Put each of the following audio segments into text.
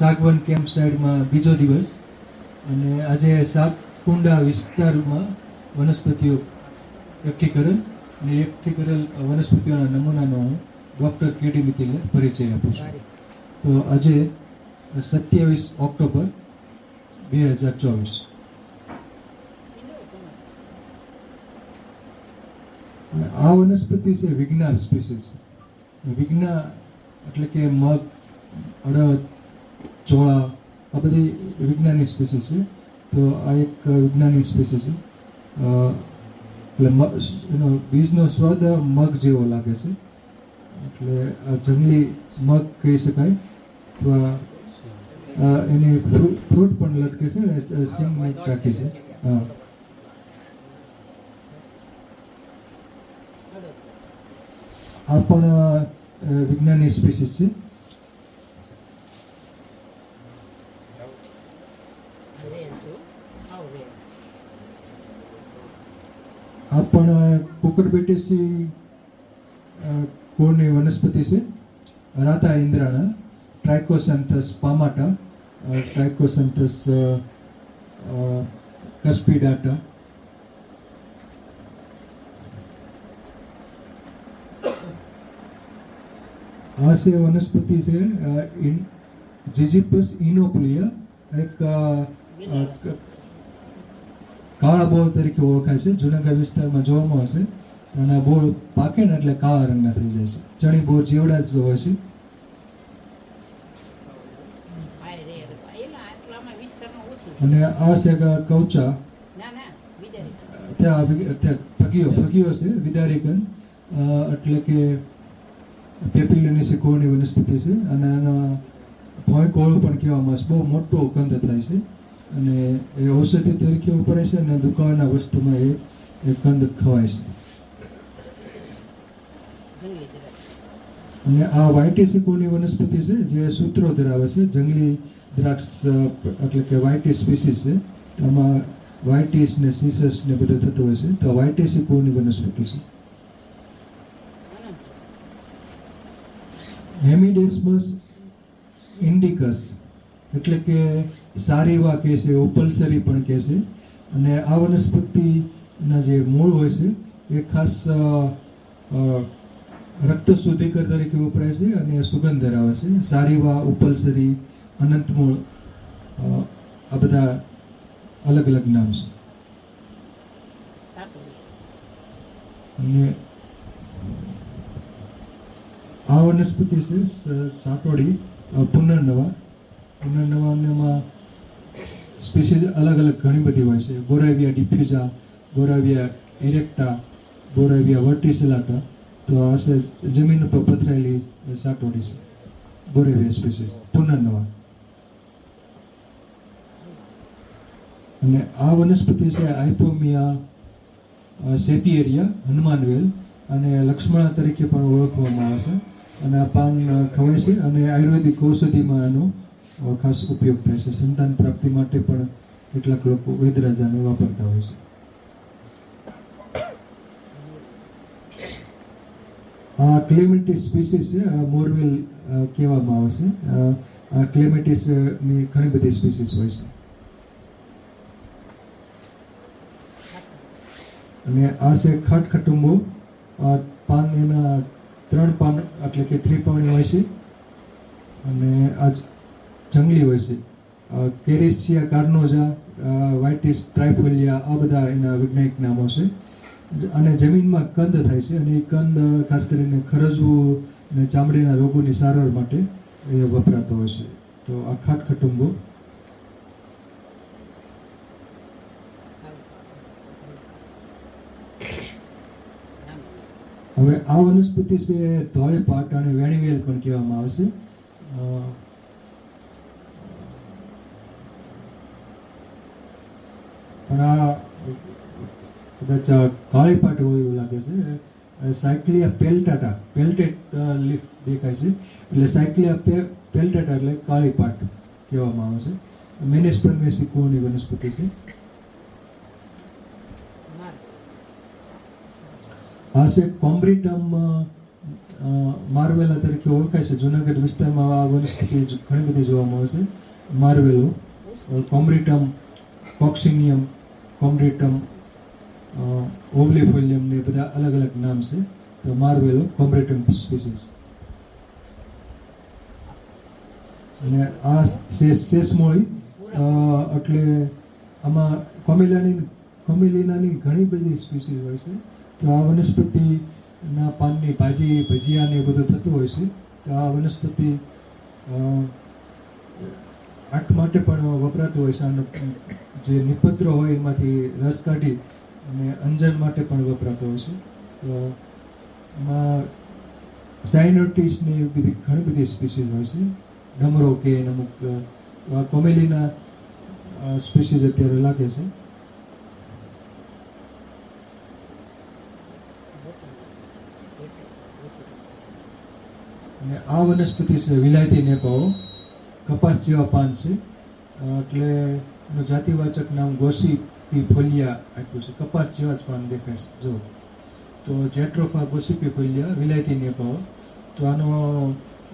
સાગવન camp સાઇડમાં બીજો દિવસ. અને આજે સાપકુંડા વિસ્તારમાં વનસ્પતિઓ એકઠી કરેલ અને એકઠી કરેલ વનસ્પતિઓના નમૂનાનો હું ડૉક્ટર કેડી મિતિલે પરિચય આપું છું. તો આજે સત્યાવીસ ઓક્ટોબર બે હજાર ચોવીસ. આ વનસ્પતિ છે વિજ્ઞાન સ્પીસીસ. વિઘ્ના એટલે કે મગ, અડદ ચોળા આ બધી વિજ્ઞાની સ્પીસીસ છે. તો આ એક વિજ્ઞાની સ્પીસીસ છે. એટલે એનો બીજનો સ્વાદ મગ જેવો લાગે છે. એટલે આ જંગલી મગ કહી શકાય. અ, એની ફ્રૂટ પણ લટકે છે અને સિંગ ચાકી છે. હા. આ પણ વિજ્ઞાનની વિજ્ઞાની સ્પીસીસ છે. આ પણ કુકરબેટેસી કોળની વનસ્પતિ છે? રાતા ઇન્દ્રાણા ટ્રાઇકોસેન્થસ પામાટા ટ્રાઇકોસેન્થસ કસ્પીડાટા આ છે વનસ્પતિ છે જીજીપસ ઇનોપ્લિયા એક કાળા બોર તરીકે ઓળખાય છે. જુનાગઢ વિસ્તારમાં જોવામાં આવશે. અને આ બોર પાકે ને એટલે કાળા રંગના થઈ જાય છે. ચણી બોર જેવડા જ હોય છે. અને આ છે કવચા. ત્યાં ફગીઓ ફગીઓ છે, વિદારીકન. એટલે કે પેપિલિયની સિકોળની વનસ્પતિ છે. અને આના ભોંય કોળું પણ કહેવામાં આવે છે. બહુ મોટો કંદ થાય છે. અને એ ઔષધિ તરીકે ઉપરે છે અને દુકાનના વસ્તુમાં એ કંદ ખવાય છે. અને આ વાયટીસી સિકોની વનસ્પતિ છે, જે સૂત્રો ધરાવે છે, જંગલી દ્રાક્ષ, એટલે કે વાઇટી સ્પીસીસ છે. આમાં વાઇટીસ ને સીસસ ને બધું થતું હોય છે. તો વાઇટી સિકોની વનસ્પતિ છે. હેમિડેસ્મસ ઇન્ડિકસ. એટલે કે સારીવા કહે છે ઓપલસરી પણ કહે છે. અને આ વનસ્પતિના જે મૂળ હોય છે એ ખાસ રક્ત શુદ્ધિકર તરીકે વપરાય છે અને સુગંધ ધરાવે છે. સારીવા ઉપલસરી અનંતમૂળ મૂળ આ બધા અલગ અલગ નામ છે. અને આ વનસ્પતિ છે સાટોડી પુનર્નવા. પુનર્નવામાં સ્પીસીઝ અલગ અલગ ઘણી બધી હોય છે. બોરાવિયા ડિફ્યુઝા બોરાવિયા એરેક્ટા બોરાવિયા વર્ટિસેલાટા. તો આ છે જમીન ઉપર પથરાયેલી સાટોડી છે. બોરેવિયા સ્પીસીઝ પુનર્નવા અને આ વનસ્પતિ છે આઇપોમિયા સેપિયરિયા હનુમાનવેલ. અને લક્ષ્મણા તરીકે પણ ઓળખવામાં આવે છે. અને આ પાન ખવાય છે અને આયુર્વેદિક ઔષધિમાં અ, ખાસ ઉપયોગ થાય છે. સંતાન પ્રાપ્તિ માટે પણ કેટલાક લોકો વેદરાજાને વાપરતા હોય છે. આ ક્લેમેટિસ સ્પીસીસ છે મોરવેલ કહેવામાં આવે છે. આ ક્લેમેટિસની ઘણી બધી સ્પીસીસ હોય છે. અને આ છે ખટ ખટુંબો. પાન એના ત્રણ પાન, એટલે કે ત્રિપાણી હોય છે. અને આ જંગલી હોય છે. કેરેસિયા કાર્નોઝા વાઇટિસ, ટ્રાઇફોલિયા, આ બધા એના વૈજ્ઞાનિક નામો છે. અને જમીનમાં કંદ થાય છે અને એ કંદ, ખાસ કરીને ખરજવું અને ચામડીના રોગોની સારવાર માટે એ વપરાતો હોય છે. તો આ ખાટ ખટુંબો હવે આ વનસ્પતિ છે ધોળે પાટ અને વેણીવેલ પણ કહેવામાં આવે છે. પણ કાળી પાટ હોય એવું લાગે છે. સાયક્લિયા પેલ્ટાટા પેલ્ટેટ લીફ દેખાય છે. એટલે સાયક્લિયા પેલ્ટાટા એટલે કાળી પાટ કહેવામાં આવે છે. મેનેસ્પરમેસી મેસિકોની વનસ્પતિ છે. આ છે કોમ્બ્રિટમ માર્વેલા તરીકે ઓળખાય છે. જુનાગઢ વિસ્તારમાં આ વનસ્પતિ ઘણી બધી જોવા મળે છે. માર્વેલો કોમ્બ્રિટમ કોક્સિનિયમ કોમ્બ્રિટમ ઓવલીફોલિયમ ને બધા અલગ અલગ નામ છે. તો માર્વેલો કોમ્બ્રેટમ સ્પીસીસ. અને આ શેષ, શેષમોળી એટલે આમાં કોમિલાની, કોમિલિનાની ઘણી બધી સ્પીસીસ હોય છે. તો આ વનસ્પતિના પાનની ભાજી ભજીયાને એ બધું થતું હોય છે. તો આ વનસ્પતિ આંખ માટે પણ વપરાતું હોય છે. અને જે નિપત્ર હોય એમાંથી રસ કાઢી અને અંજન માટે પણ વપરાતો હોય છે. એમાં સાઇનોટિસ ને એવી બધી ઘણી બધી સ્પીસીઝ હોય છે. ડમરો કે અમુક કોમેલીના સ્પીસીઝ અત્યારે લાગે છે. અને આ વનસ્પતિ છે વિલાયતી નેપાઓ કપાસ જેવા પાન છે. એટલે એનું જાતિવાચક નામ ગોસીપી ફોલિયા આપ્યું છે. કપાસ જેવા જ પાન દેખાય છે. જો તો જેટ્રોફા ગોસીપી ફોલિયા વિલાયતી નેપાઓ તો આનો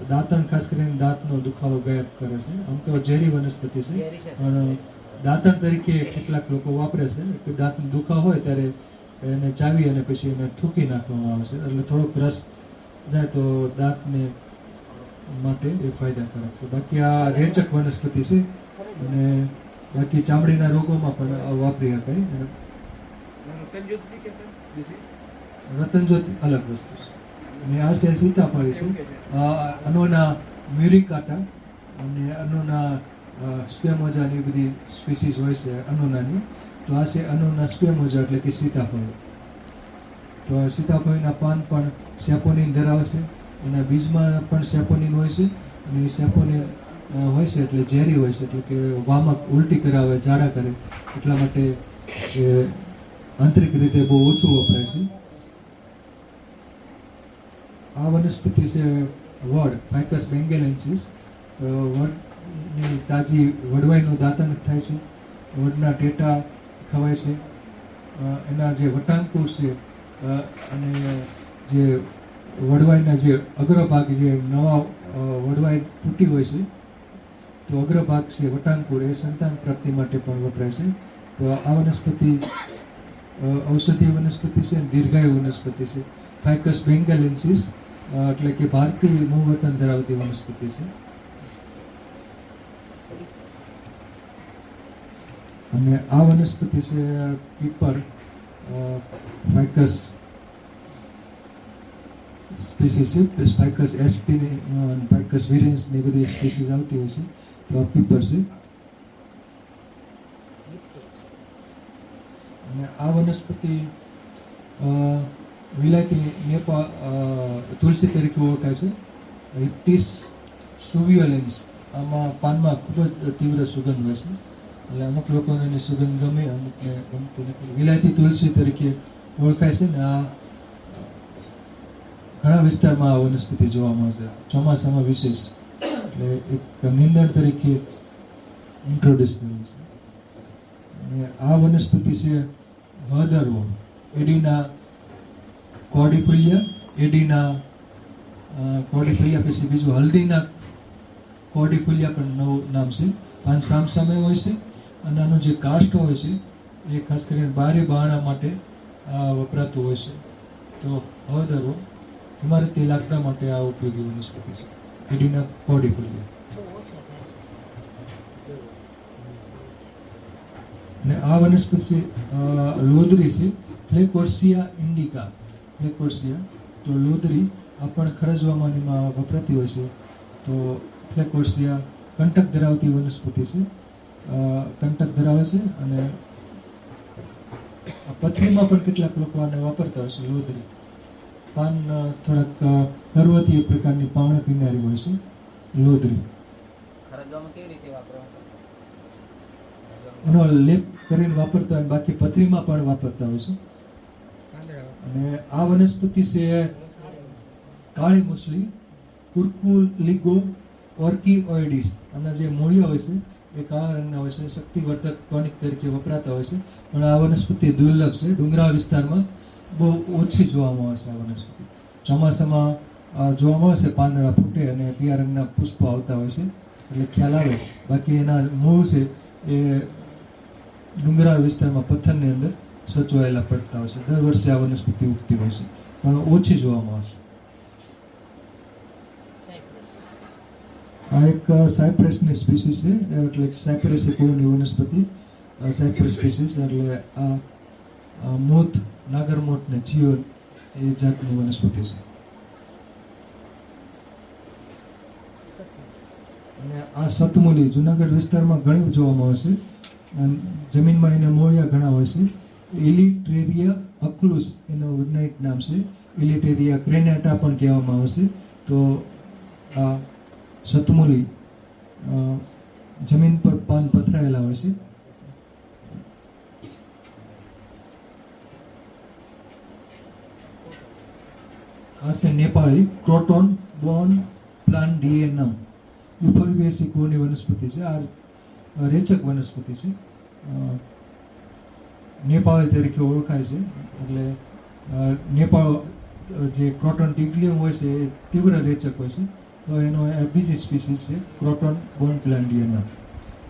દાંતણ ખાસ કરીને દાંતનો દુખાવો ગાયબ કરે છે. આમ તો ઝેરી વનસ્પતિ છે. પણ દાંતણ તરીકે કેટલાક લોકો વાપરે છે કે દાંતનો દુખાવો હોય ત્યારે એને ચાવી અને પછી એને થૂકી નાખવામાં આવે છે. એટલે થોડોક રસ જાય તો દાંતને માટે એ ફાયદાકારક છે. બાકી આ રેચક વનસ્પતિ છે. અને બાકી ચામડીના રોગોમાં પણ વાપરી શકાય. રતનજોત અલગ વસ્તુ છે. અને આ છે સીતાફળી છે. અનોના મ્યુરિકાટા અને અનોના સ્પેમોજા ની બધી સ્પીસીસ હોય છે અનોનાની. તો આ છે અનોના સ્પેમોજા એટલે કે સીતાફળ. તો આ સીતાફળીના પાન પણ સેપોનિન ધરાવે છે. એના બીજમાં પણ સેપોનિન હોય છે. અને સેપોનિન હોય છે એટલે ઝેરી હોય છે, એટલે કે વામક ઉલટી કરાવે ઝાડા કરે. એટલા માટે આંતરિક રીતે બહુ ઓછું વપરાય છે. આ વનસ્પતિ છે વડ ફાઇકસ બેંગેલેન્સિસ વડની તાજી વડવાઈનું દાંતણ થાય છે. વડના ટેટા ખવાય છે. એના જે વટાંકુર છે અને જે વડવાઈના જે અગ્રભાગ જે નવા વડવાઈ તૂટી હોય છે તો અગ્રભાગ છે વટાંકુર એ સંતાન પ્રાપ્તિ માટે પણ વપરાય છે. તો આ વનસ્પતિ ઔષધીય વનસ્પતિ છે અને દીર્ઘાયુ વનસ્પતિ છે. ફાઇકસ બેંગાલેન્સિસ એટલે કે ભારતીય મૂળ વતન ધરાવતી વનસ્પતિ છે. અને આ વનસ્પતિ છે પીપર ફાઇકસ સ્પીસીસ છે. Ficus S P ficus virens ને બધી સ્પીસીસ આવતી હોય છે. તો કરશે. અને આ વનસ્પતિ વિલાયતી નેપા તુલસી તરીકે ઓળખાય છે. હિપ્ટિસ સુવિયોલેન્સ, આમાં પાનમાં ખૂબ જ તીવ્ર સુગંધ હોય છે. એટલે અમુક લોકોને એની સુગંધ ગમે અમુકને ગમતી નથી. વિલાયતી તુલસી તરીકે ઓળખાય છે ને આ ઘણા વિસ્તારમાં આ વનસ્પતિ જોવા મળશે ચોમાસામાં વિશેષ. એટલે એક નિંદણ તરીકે ઇન્ટ્રોડ્યુસ કર્યું છે. અને આ વનસ્પતિ છે હદરવો એડીના કોડિફોલિયા એડીના અ, કોડિફોલિયા પછી બીજું હલ્દીના કોડિફોલિયા પણ નવું નામ છે. પાન સામ સામે હોય છે અને આનું જે કાસ્ટ હોય છે એ ખાસ કરીને બારી બહાણા માટે વપરાતું હોય છે. તો હળદરવો ઇમારતી લાકડા માટે આ ઉપયોગી વનસ્પતિ છે. એડીના કોડિફોલિયા અને આ વનસ્પતિ છે લોદરી છે ફ્લેકોર્સિયા ઇન્ડિકા ફ્લેકોર્સિયા તો લોદરી આ પણ ખરજવામાં વપરાતી હોય છે. તો ફ્લેકોર્સિયા કંટક ધરાવતી વનસ્પતિ છે. કંટક ધરાવે છે અને પથરીમાં પણ કેટલાક લોકો આને વાપરતા હોય છે, લોદરી. પાન થોડાક પર્વતીય પ્રકારની પાવણ કિનારી હોય છે લોદરી એનો લેપ કરીને વાપરતા હોય બાકી પથરીમાં પણ વાપરતા હોય છે. અને આ વનસ્પતિ છે કાળી મુસલી કુર્કુલિગો ઓર્કિઓઇડિસ અને જે મૂળિયા હોય છે એ કાળા રંગના હોય છે શક્તિવર્ધક ટોનિક તરીકે વપરાતા હોય છે. પણ આ વનસ્પતિ દુર્લભ છે ડુંગરાળ વિસ્તારમાં બહુ ઓછી જોવામાં આવશે આ વનસ્પતિ. ચોમાસામાં જોવામાં આવશે પાંદડા ફૂટે અને પીળા રંગના પુષ્પો આવતા હોય છે. એટલે ખ્યાલ આવે, બાકી એના મૂળ છે એ ડુંગરાળ વિસ્તારમાં પથ્થરની અંદર સચવાયેલા પડતા હોય છે. દર વર્ષે આ વનસ્પતિ ઉગતી હોય છે. પણ ઓછી જોવામાં આવશે આ એક સાયપ્રેસની સ્પીસીસ છે. એટલે સાયપ્રેસ એ કોઈની વનસ્પતિ સાયપ્રેસ સ્પીસીસ. એટલે આ આ મોત નાગરમોત ને જીવન એ જાતની વનસ્પતિ છે. અને આ સતમૂલી જુનાગઢ વિસ્તારમાં ઘણી જોવામાં આવે છે જમીનમાં એના મોળિયા ઘણા હોય છે. ઇલિટેરિયા અક્લુસ એનું વૈજ્ઞાનિક નામ છે. ઇલિટેરિયા ક્રેનેટા પણ કહેવામાં આવે છે તો આ સતમૂલી જમીન પર પાન પથરાયેલા હોય છે. છે નેપાળી ક્રોટોન બોન પ્લાન ડીએનમ. યુફોર્બિએસી કુળની વનસ્પતિ છે. આ રેચક વનસ્પતિ છે. નેપાળી તરીકે ઓળખાય છે. એટલે નેપાળ જે ક્રોટોન ટિગ્લિયમ હોય છે, એ તીવ્ર રેચક હોય છે. તો એનો બીજી સ્પીસીસ છે, ક્રોટોન બોન પ્લાન્ડિયના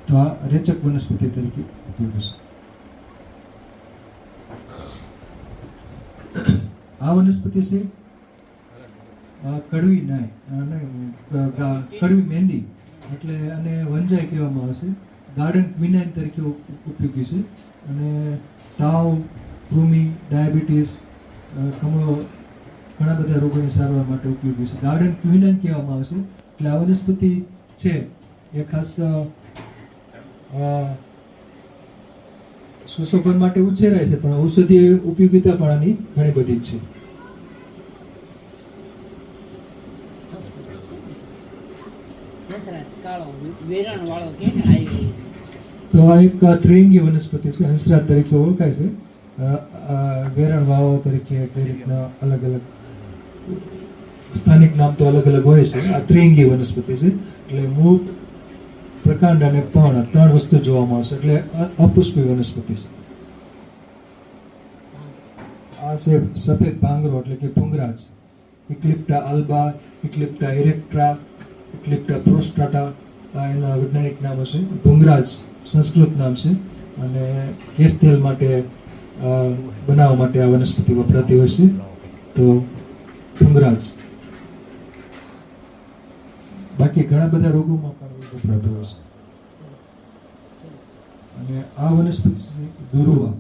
તો આ રેચક વનસ્પતિ તરીકે ઉપયોગી છે. આ વનસ્પતિ છે કડવી નાય કડવી મહેંદી એટલે અને વંજાય કહેવામાં આવશે ગાર્ડન ક્વિનાઇન તરીકે ઉપયોગી છે. અને તાવ કૃમિ ડાયાબિટીસ કમળો, ઘણા બધા રોગોની સારવાર માટે ઉપયોગી છે. ગાર્ડન ક્વિનાઇન કહેવામાં આવશે એટલે આ વનસ્પતિ છે એ ખાસ સુશોભન માટે ઉછેરાય છે, પણ ઔષધીય ઉપયોગિતા પણ આની ઘણી બધી જ છે હંસરાજ કાળો વેરણ વાળો કે ને આવી તો આ એક ત્રિંગી વનસ્પતિ છે, હંસરાજ તરીકે ઓળખાય છે. વેરણ વાવો તરીકે રીતના અલગ અલગ સ્થાનિક નામ તો અલગ અલગ હોય છે. આ ત્રિંગી વનસ્પતિ છે, એટલે મૂળ પ્રકાંડ અને પણ ત્રણ વસ્તુ જોવામાં આવશે. એટલે અપુષ્પી વનસ્પતિ છે. આ છે સફેદ ભાંગરો એટલે કે ભૂંગરાજ ઇક્લિપ્ટા અલ્બા ઇક્લિપ્ટા ઇરેક્ટ્રા, ઇક્લિપ્ટા પ્રોસ્ટાટા એના વૈજ્ઞાનિક નામ હશે, ભૂંગરાજ સંસ્કૃત નામ છે, અને કેસ તેલ માટે બનાવવા માટે આ વનસ્પતિ વપરાતી હોય છે. તો ભૂંગરાજ. બાકી ઘણા બધા રોગોમાં પણ વપરાતો હોય છે. અને આ વનસ્પતિ દુર્વા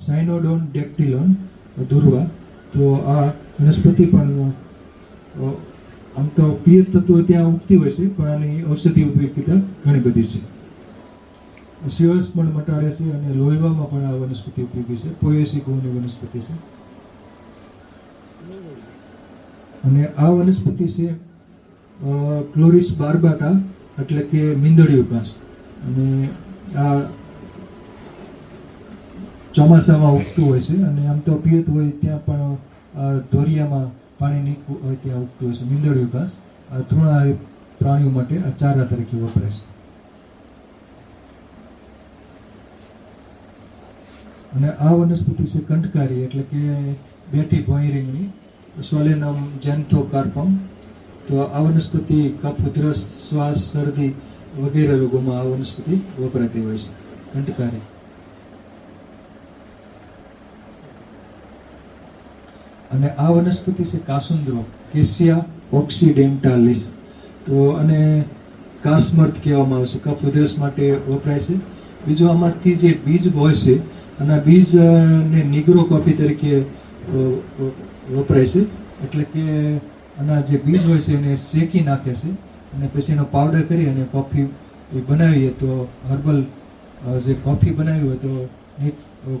સાઇનોડોન ડેક્ટિલોન દુર્વા, તો આ વનસ્પતિ પણ આમ તો પિયત તત્વો ત્યાં ઉગતી હોય છે, પણ આની ઔષધિ ઉપયોગિતા ઘણી બધી છે. શિવસ પણ મટાડે છે અને લોહીવામાં પણ આ વનસ્પતિ ઉપયોગી છે. પોએસી ગુણની વનસ્પતિ છે. અને આ વનસ્પતિ છે ક્લોરિસ બારબાટા, એટલે કે મીંદડિયું ઘાસ. અને આ ચોમાસામાં ઉગતું હોય છે, અને આમ તો પિયત હોય ત્યાં પણ ધોરિયામાં પાણી નીકળવું હોય ત્યાં ઉગતું હોય છે મીંદડિયું ઘાસ તૃણાહારી પ્રાણીઓ માટે આ ચારા તરીકે વપરાય છે. અને આ વનસ્પતિ છે કંટકારી એટલે કે બેઠી ભોંયરીંગની સોલેનમ જેન્થો કાર્પમ તો આ વનસ્પતિ કફ ઉધરસ શ્વાસ, શરદી વગેરે રોગોમાં આ વનસ્પતિ વપરાતી હોય છે. કંટકારી અને આ વનસ્પતિ છે કાસુંદ્રો, કેસિયા ઓક્સિડેન્ટાલિસ. તો અને કાસમર્થ કહેવામાં આવે છે, કફ ઉધરસ માટે વપરાય છે. બીજો આમાંથી જે બીજ હોય છે અને બીજને નિગ્રો કોફી તરીકે વપરાય છે. એટલે કે આના જે બીજ હોય છે, એને શેકી નાખે છે. અને પછી એનો પાવડર કરી અને કોફી બનાવીએ તો હર્બલ જે કોફી બનાવી હોય તો જ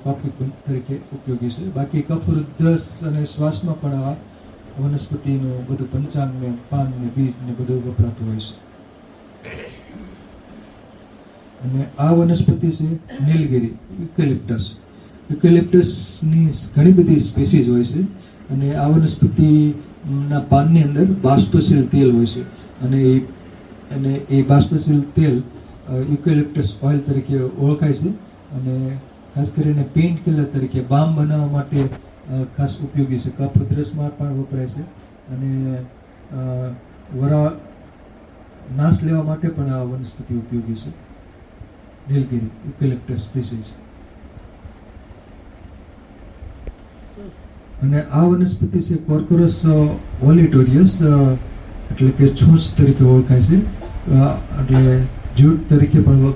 કોફી તરીકે ઉપયોગી છે. બાકી કફ ઉધરસ અને શ્વાસમાં પણ આ વનસ્પતિનું બધું પંચાંગ ને પાન ને બીજ ને બધું વપરાતું હોય છે. અને આ વનસ્પતિ છે નીલગીરી, યુકેલિપ્ટસ. યુકેલિપ્ટસની ઘણી બધી સ્પીસીઝ હોય છે અને આ વનસ્પતિના પાનની અંદર બાષ્પશીલ તેલ હોય છે. અને એ અને એ બાષ્પશીલ તેલ યુકેલિપ્ટસ ઓઇલ તરીકે ઓળખાય છે. અને ખાસ કરીને પેઇન્ટ કિલર તરીકે બામ બનાવવા માટે ખાસ ઉપયોગી છે. કફ ઉધરસમાં પણ વપરાય છે. અને વરા નાશ લેવા માટે પણ આ વનસ્પતિ ઉપયોગી છે. નીલગીરી યુકેલિપ્ટસ સ્પીસીસ અને આ વનસ્પતિ છે કોર્કોરસ ઓલિટોરિયસ એટલે કે છૂંચ તરીકે ઓળખાય છે. એટલે જ્યુટ તરીકે પણ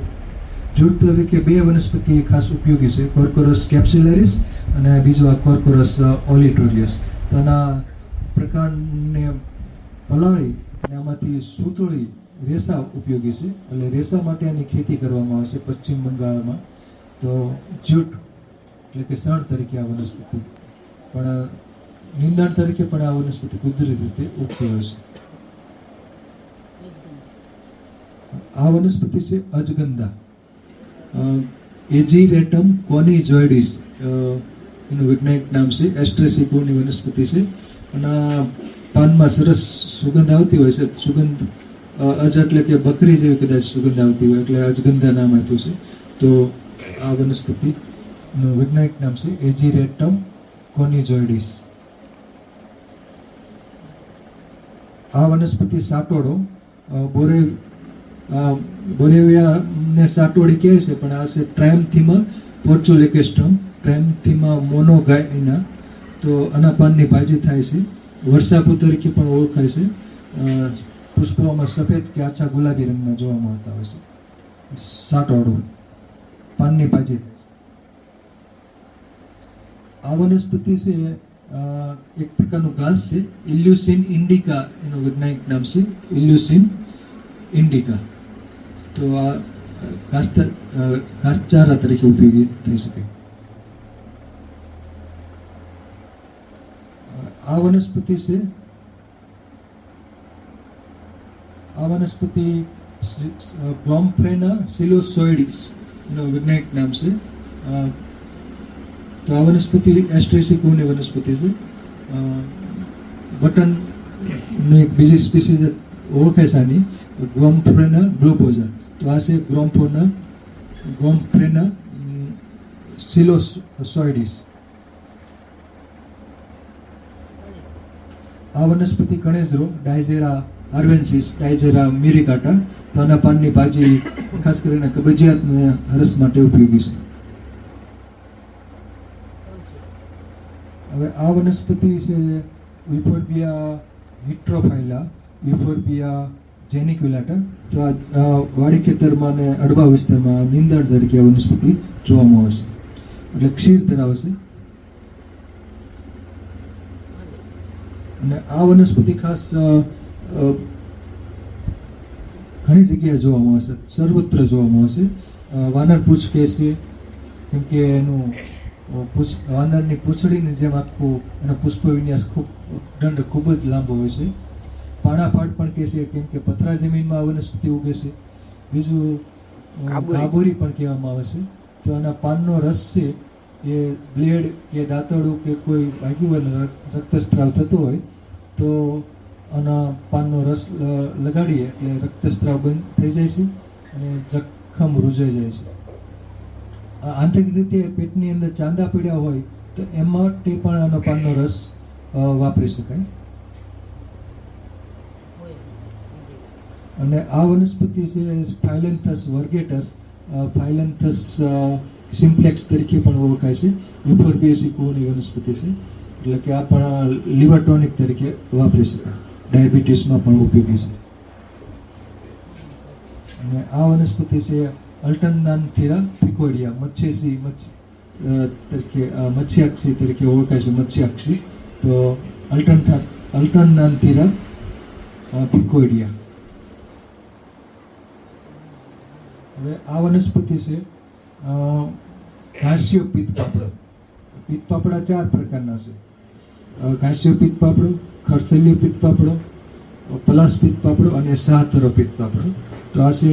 જૂટ તરીકે બે વનસ્પતિ ખાસ ઉપયોગી છે કોર્કોરસ કેપ્સ્યુલરિસ અને બીજો આ કોર્કોરસ ઓલિટોરિયસ. તો આના પ્રકારને પલાળી અને આમાંથી સૂતળી રેસા ઉપયોગી છે. એટલે રેસા માટે આની ખેતી કરવામાં આવે છે પશ્ચિમ બંગાળમાં. તો જૂટ એટલે કે શણ તરીકે આ વનસ્પતિ. પણ નિંદણ તરીકે પણ આ વનસ્પતિ કુદરતી રીતે ઉગતી હોય છે. આ વનસ્પતિ છે અજગંધા. એજીરેટમ કોનિજોઇડિસ એનું વૈજ્ઞાનિક નામ છે, એસ્ટ્રેસિકોની વનસ્પતિ છે. અને પાનમાં સરસ સુગંધ આવતી હોય છે. સુગંધ અજ એટલે કે બકરી જેવી કદાચ સુગંધ આવતી હોય, એટલે અજગંધા નામ આપ્યું છે. તો આ વનસ્પતિનું વૈજ્ઞાનિક નામ છે, એજી રેટમ કોની કોનિજોઇડિસ આ વનસ્પતિ સાટોડો બોરે અ, બોરેવિયાને સાટોડી કહે છે પણ આ છે ટ્રાયમથીમાં પોર્ચુલેકેસ્ટમ. ટ્રાયમથીમાં મોનોગાયના. તો આના પાનની ભાજી થાય છે. વર્ષાપુ તરીકે પણ ઓળખાય છે. પુષ્પોમાં સફેદ કે આછા ગુલાબી રંગના જોવા મળતા હોય છે. સાટોડો. પાનની ભાજી થાય છે. આ વનસ્પતિ છે એક પ્રકારનું ઘાસ છે. ઇલ્યુસિન ઇન્ડિકા એનું વૈજ્ઞાનિક નામ છે. ઇલ્યુસિન ઇન્ડિકા. તો આ ઘાસચારા તરીકે ઉપયોગી થઈ શકે આ વનસ્પતિ છે આ વનસ્પતિ બ્રોમ્ફ્રેના સિલોસોઇડિસ એનું વૈજ્ઞાનિક નામ છે તો આ વનસ્પતિ એસ્ટ્રેસિકોની વનસ્પતિ છે બટનની એક બીજી સ્પીસીસ ઓળખાય છે આની ગ્વમ્ફ્રેના ગ્લોબોઝા છે ગ્રોમ્ફોના ગ્રોમ્ફ્રેના સિલોસોઇડિસ આ વનસ્પતિ કણેજરો ડાયઝેરા આર્વેન્સિસ, ડાયઝેરા મિરિકાટા તો આના પાનની ભાજી, ખાસ કરીને કબજિયાતને હરસ માટે ઉપયોગી છે. હવે આ વનસ્પતિ છે યુફોર્બિયા હિટ્રોફાઇલા યુફોર્બિયા વિલાટા તો આ વાડી ખેતરમાં અને અડવા વિસ્તારમાં નિંદણ તરીકે વનસ્પતિ જોવામાં આવે છે એટલે ક્ષીર ધરાવે છે અને આ વનસ્પતિ ખાસ ઘણી જગ્યાએ જોવામાં આવશે. સર્વત્ર જોવા મળશે અ, વાનર પૂછ કહે છે કેમ કે એનું પૂછ વાનરની પૂંછડીની જેમ આખું એનો પુષ્પ વિન્યાસ ખૂબ દંડ ખૂબ જ લાંબો હોય છે. પાણાફાડ પણ કહે છે કેમ કે પથરા જમીનમાં આ વનસ્પતિ ઉગે છે. બીજું. કાબુરી પણ કહેવામાં આવે છે. તો આના પાનનો રસ છે એ બ્લેડ કે દાંતડું કે કોઈ વાગ્યું હોય રક્તસ્ત્રાવ થતો હોય તો આના પાનનો રસ લગાડીએ એટલે રક્તસ્ત્રાવ બંધ થઈ જાય છે અને જખમ રૂજાઈ જાય છે. આંતરિક રીતે પેટની અંદર ચાંદા પીડ્યા હોય તો એમાં તે પણ આનો પાનનો રસ વાપરી શકાય. અને આ વનસ્પતિ છે ફાઇલેન્થસ વર્ગેટસ ફાઇલેન્થસ સિમ્પ્લેક્સ તરીકે પણ ઓળખાય છે. યુફોર્બિયસી કુની વનસ્પતિ છે. એટલે કે આ પણ લીવર ટોનિક તરીકે વાપરી શકાય ડાયાબિટીસમાં પણ ઉપયોગી છે. અને આ વનસ્પતિ છે અલ્ટરનાન્થેરા ફિકોડિયા મચ્છેસી મચ્છી તરીકે મત્સ્યાક્ષી તરીકે ઓળખાય છે, મત્સ્યાક્ષી. તો અલ્ટન અલ્ટરનાન્થેરા ફિકોડિયા હવે આ વનસ્પતિ છે ઘાસ્યો પિત્તપાપડો પિત્તપાપડા ચાર પ્રકારના છે. ઘાસ્ય ઘાસ્યો પિત્તપાપડો ખરસલિયો પિત્તપાપડો અ, પલાસ પિત્તપાપડો અને સાહતરો પિત્તપાપડો તો આ છે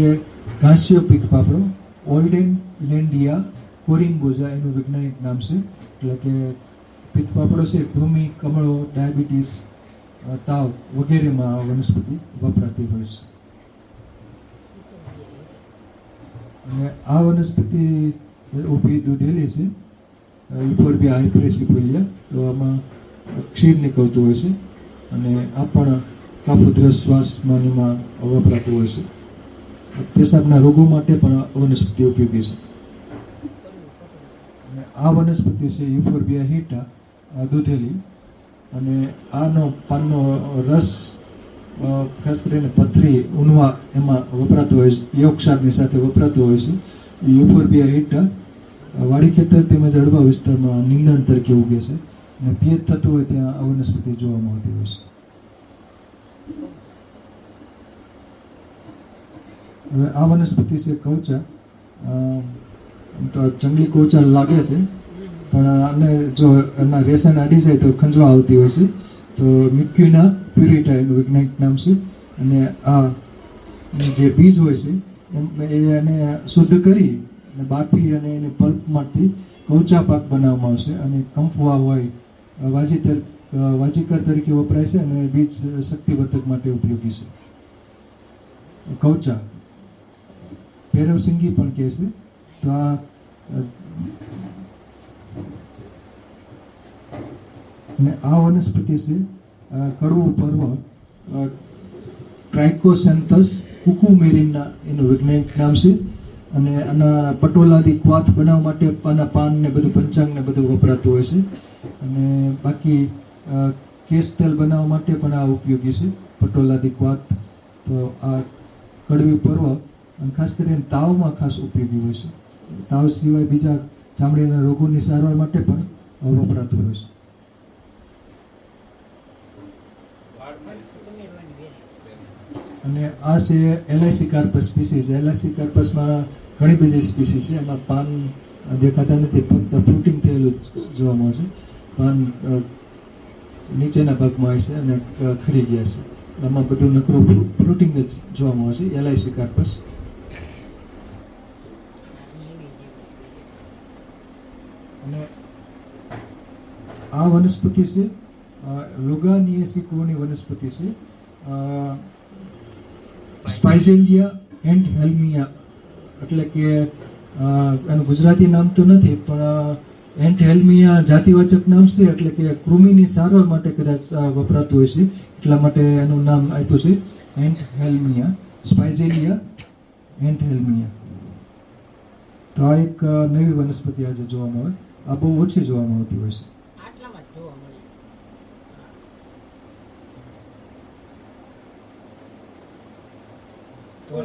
ઘાસ્યો પિત્તપાપડો ઓલ્ડેન લેન્ડિયા કોરિમ્બોઝા એનું વૈજ્ઞાનિક નામ છે. એટલે કે પિત્તપાપડો છે કૃમિ કમળો ડાયાબિટીસ તાવ વગેરેમાં આ વનસ્પતિ વપરાતી હોય છે અને આ વનસ્પતિ ઊભી દૂધેલી છે યુફોર્બિયા હાઇપ્રેસિફોલિયા તો આમાં ક્ષીર નીકળતું હોય છે અને આ પણ કાપુદ્રસ શ્વાસમાનીમાં વપરાતું હોય છે. પેશાબના રોગો માટે પણ વનસ્પતિ ઉપયોગી છે. અને આ વનસ્પતિ છે યુફોર્બિયા હીટા દૂધેલી અને આનો પાનનો રસ ખાસ કરીને પથરી, ઉનવા એમાં વપરાતો હોય છે. યોગશાકની સાથે વપરાતો હોય છે. યુફોર્બિયા હિટા વાડી ખેતર તેમજ અડવા વિસ્તારમાં નીંદણ તરીકે ઉગે છે. અને પિયત થતું હોય ત્યાં આ વનસ્પતિ જોવામાં આવતી હોય છે. હવે આ વનસ્પતિ છે કવચા. તો જંગલી કવચા લાગે છે. પણ અને જો એના રેસન અડી જાય તો ખંજવા આવતી હોય છે. તો મ્યુક્યુના પ્યુરિટા એનું વૈજ્ઞાનિક નામ છે. અને આ જે બીજ હોય છે એને શુદ્ધ કરી, અને બાફી અને એને પલ્પમાંથી કવચા પાક બનાવવામાં આવશે. અને કંપવા હોય વાજીતર વાજીકર તરીકે વપરાય છે અને બીજ શક્તિવર્ધક માટે ઉપયોગી છે. કવચા ભૈરવસિંગી પણ કહે છે. તો આ ને આ વનસ્પતિ છે કડવું પર્વ ટ્રાઇકોસેન્થસ કુકુમેરિનના એનું વૈજ્ઞાનિક નામ છે. અને આના પટોલાથી ક્વાથ બનાવવા માટે આના પાન ને બધું પંચાંગ ને બધું વપરાતું હોય છે. અને બાકી કેસ તેલ બનાવવા માટે પણ આ ઉપયોગી છે, પટોલાથી ક્વાથ. તો આ કડવી પર્વ, અને ખાસ કરીને તાવમાં ખાસ ઉપયોગી હોય છે. તાવ સિવાય બીજા ચામડીના રોગોની સારવાર માટે પણ વપરાતું હોય છે. અને આ છે એલઆઈસી કાર્પસ સ્પીસીસ એલઆઈસી કાર્પસમાં ઘણી બધી સ્પીસીસ છે. એમાં પાન દેખાતા નથી, ફક્ત ફ્રૂટિંગ થયેલું જોવા મળે છે. પાન નીચેના ભાગમાં હોય છે અને ખરી ગયા છે. આમાં બધું નકરું ફ્રૂટિંગ જ જોવા મળે છે. એલઆઈસી કાર્પસ અને આ વનસ્પતિ છે લોગાનિયસી કુળની વનસ્પતિ છે. સ્પાઇઝેલિયા એન્ડ હેલ્મિયા એટલે કે એનું ગુજરાતી નામ તો નથી, પણ એન્ટ હેલ્મિયા જાતિવાચક નામ છે, એટલે કે કૃમિની સારવાર માટે કદાચ વપરાતું હોય છે. એટલા માટે એનું નામ આપ્યું છે એન્ટ હેલ્મિયા સ્પાઇઝેલિયા એન્ટ હેલ્મિયા તો આ એક નવી વનસ્પતિ આજે જોવામાં આવે, આ બહુ ઓછી જોવામાં આવતી હોય છે આટલામાં જ જોવા મળે હાલ, ફૂલ, આ એક એવું ફૂલ. આ શેનાથી છે? હવે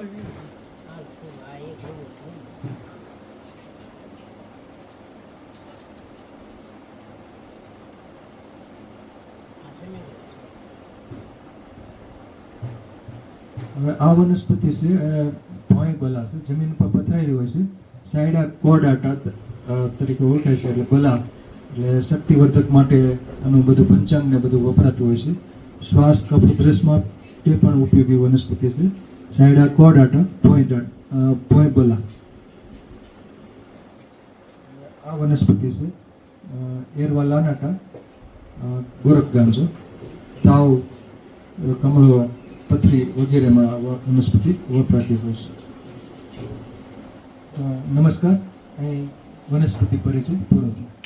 આ વનસ્પતિ છે, એ ભોંય બલા છે, જમીન પર પથરાયેલી હોય છે. સાયડા કોડાટા તરીકે ઓળખાય છે, એટલે બલા. એટલે શક્તિવર્ધક માટે આનું બધું પંચાંગ ને બધું વપરાતું હોય છે. શ્વાસ, કફ, ઉધરસ તે પણ ઉપયોગી વનસ્પતિ છે. સાયડા આ કોડ દાટ અ, ભોંય બલા. આ વનસ્પતિ છે એરવાલા નાટા ગોરખ ગામ છે. તાવ કમળો પથરી વગેરેમાં વનસ્પતિ વપરાતી હોય છે. નમસ્કાર અહીં વનસ્પતિ પરિચય પૂરો થયો.